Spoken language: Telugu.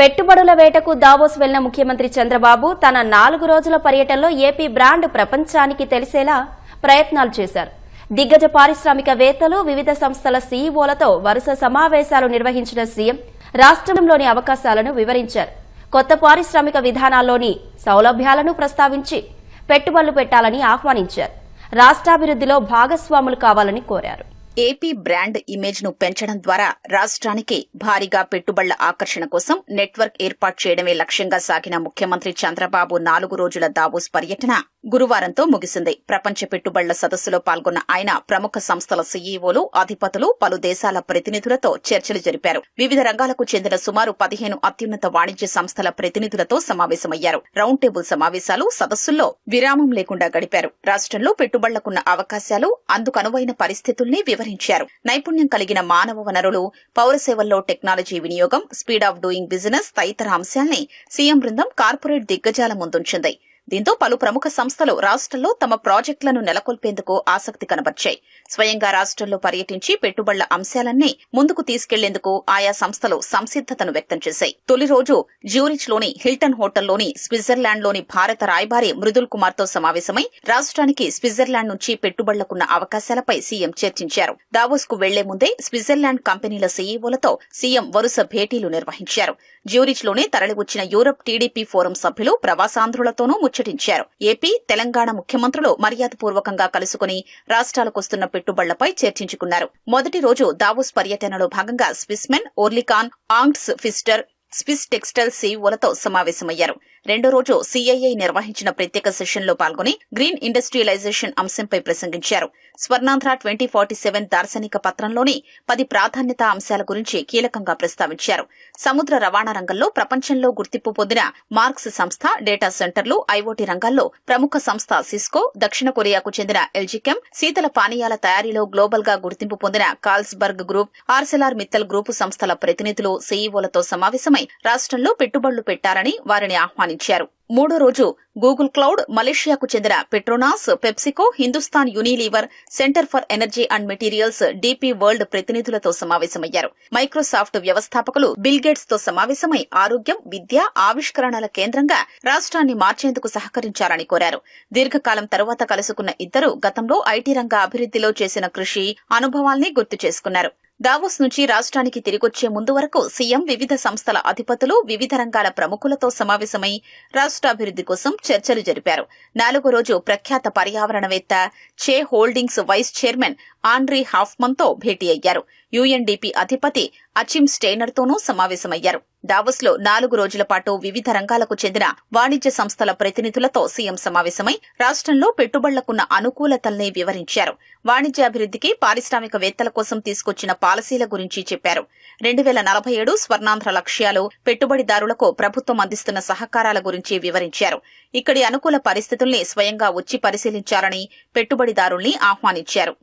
పెట్టుబడుల వేటకు దావోస్ వెళ్ళిన ముఖ్యమంత్రి చంద్రబాబు తన నాలుగు రోజుల పర్యటనలో ఏపీ బ్రాండ్ ప్రపంచానికి తెలిసేలా ప్రయత్నాలు చేశారు. దిగ్గజ పారిశ్రామికవేత్తలు వివిధ సంస్థల సీఈఓలతో వరుస సమావేశాలు నిర్వహించిన సీఎం రాష్ట్రంలోని అవకాశాలను వివరించారు. కొత్త పారిశ్రామిక విధానాల్లోని సౌలభ్యాలను ప్రస్తావించి పెట్టుబడులు పెట్టాలని ఆహ్వానించారు. రాష్ట్రాభివృద్ధిలో భాగస్వాములు కావాలని కోరారు. ఏపీ బ్రాండ్ ఇమేజ్ను పెంచడం ద్వారా రాష్ట్రానికి భారీగా పెట్టుబడుల ఆకర్షణ కోసం నెట్వర్క్ ఏర్పాటు చేయడమే లక్ష్యంగా సాగిన ముఖ్యమంత్రి చంద్రబాబు నాలుగు రోజుల దావోస్ పర్యటన గురువారంతో ముగిసింది. ప్రపంచ పెట్టుబడుల సదస్సులో పాల్గొన్న ఆయన ప్రముఖ సంస్థల సీఈఓలు అధిపతులు పలు దేశాల ప్రతినిధులతో చర్చలు జరిపారు. వివిధ రంగాలకు చెందిన సుమారు పదిహేను అత్యున్నత వాణిజ్య సంస్థల ప్రతినిధులతో సమావేశమయ్యారు. రౌండ్ టేబుల్ సమావేశాలు సదస్సుల్లో విరామం లేకుండా గడిపారు. రాష్ట్రంలో పెట్టుబడులకున్న అవకాశాలు అందుకనువైన పరిస్థితుల్ని వివరించారు. నైపుణ్యం కలిగిన మానవ వనరులు పౌర సేవల్లో టెక్నాలజీ వినియోగం స్పీడ్ ఆఫ్ డూయింగ్ బిజినెస్ తదితర అంశాల్ని సీఎం బృందం కార్పొరేట్ దిగ్గజాల ముందుంచింది. దీంతో పలు ప్రముఖ సంస్థలు రాష్ట్రంలో తమ ప్రాజెక్టులను నెలకొల్పేందుకు ఆసక్తి కనబర్చాయి. స్వయంగా రాష్ట్రంలో పర్యటించి పెట్టుబడుల అంశాలన్నీ ముందుకు తీసుకెళ్ళేందుకు ఆయా సంస్థలు సంసిద్దతను వ్యక్తం చేశాయి. తొలి రోజు జ్యూరిచ్లోని హిల్టన్ హోటల్లోని స్విట్జర్లాండ్లోని భారత రాయబారి మృదుల్ కుమార్తో సమావేశమై రాష్ట్రానికి స్విట్జర్లాండ్ నుంచి పెట్టుబడులకున్న అవకాశాలపై సీఎం చర్చించారు. దావోస్కు వెళ్ళే ముందే స్విట్జర్లాండ్ కంపెనీల సీఈఓలతో సీఎం వరుస భేటీలు నిర్వహించారు. జ్యూరిచ్లోనే తరలివచ్చిన యూరప్ టీడీపీ ఫోరం సభ్యులు ప్రవాసాంధ్రులతోనూ ముచ్చటించారు ఏపీ తెలంగాణ ముఖ్యమంత్రులు మర్యాదపూర్వకంగా కలుసుకుని రాష్ట్రాలకొస్తున్న పెట్టుబడులపై చర్చించుకున్నారు. మొదటి రోజు దావోస్ పర్యటనలో భాగంగా స్విస్మెన్ ఓర్లికాన్ ఆంగ్స్ ఫిస్టర్ స్విస్ టెక్స్టైల్ సీఈఓలతో సమావేశమయ్యారు. రెండో రోజు సీఐఐ నిర్వహించిన ప్రత్యేక సెషన్లో పాల్గొని గ్రీన్ ఇండస్ట్రియలైజేషన్ అంశంపై ప్రసంగించారు. స్వర్ణాంధ్ర ట్వంటీ ఫార్టీ సెవెన్ దార్శనిక పత్రంలోని పది ప్రాధాన్యత అంశాల గురించి కీలకంగా ప్రస్తావించారు. సముద్ర రవాణా రంగంలో ప్రపంచంలో గుర్తింపు పొందిన మార్క్స్ సంస్థ డేటా సెంటర్లు ఐఓటీ రంగాల్లో ప్రముఖ సంస్థ సిస్కో దక్షిణ కొరియాకు చెందిన ఎల్జికెమ్ శీతల పానీయాల తయారీలో గ్లోబల్గా గుర్తింపు పొందిన Carlsberg group Arcelor Mittal group సంస్థల ప్రతినిధులు సీఈఓలతో సమావేశమై రాష్ట్రంలో పెట్టుబడులు పెట్టాలని వారిని ఆహ్వానించారు. మూడో రోజు గూగుల్ క్లౌడ్ మలేషియాకు చెందిన Petronas PepsiCo Hindustan Unilever Centre for Energy and Materials DP World ప్రతినిధులతో సమావేశమయ్యారు. మైక్రోసాఫ్ట్ వ్యవస్థాపకులు బిల్ గేట్స్తో సమావేశమై ఆరోగ్యం విద్య ఆవిష్కరణల కేంద్రంగా రాష్ట్రాన్ని మార్చేందుకు సహకరించాలని కోరారు. దీర్ఘకాలం తరువాత కలుసుకున్న ఇద్దరు గతంలో ఐటీ రంగ అభివృద్ధిలో చేసిన కృషి అనుభవాల్ని గుర్తు చేసుకున్నారు. దావోస్ నుంచి రాష్ట్రానికి తిరిగొచ్చే ముందు వరకు సీఎం వివిధ సంస్థల అధిపతులు వివిధ రంగాల ప్రముఖులతో సమావేశమై రాష్ట్రాభివృద్ది కోసం చర్చలు జరిపారు. నాలుగో రోజు ప్రఖ్యాత పర్యావరణవేత్త చే హోల్డింగ్స్ వైస్ చైర్మన్ ఆండ్రీ హాఫ్మన్తో భేటీ అయ్యారు. యుఎన్డీపీ అధిపతి అచిమ్ స్టెయినర్తోనూ సమావేశమయ్యారు. దావోస్లో నాలుగు రోజుల పాటు వివిధ రంగాలకు చెందిన వాణిజ్య సంస్థల ప్రతినిధులతో సీఎం సమావేశమై రాష్ట్రంలో పెట్టుబడులకున్న అనుకూలతల్ని వివరించారు. వాణిజ్యాభివృద్ధికి పారిశ్రామికవేత్తల కోసం తీసుకొచ్చిన పాలసీల గురించి చెప్పారు. రెండు వేల నలభై ఏడు స్వర్ణాంధ్ర లక్ష్యాలు పెట్టుబడిదారులకు ప్రభుత్వం అందిస్తున్న సహకారాల గురించి వివరించారు. ఇక్కడి అనుకూల పరిస్థితుల్ని స్వయంగా వచ్చి పరిశీలించాలని పెట్టుబడిదారుల్ని ఆహ్వానించారు.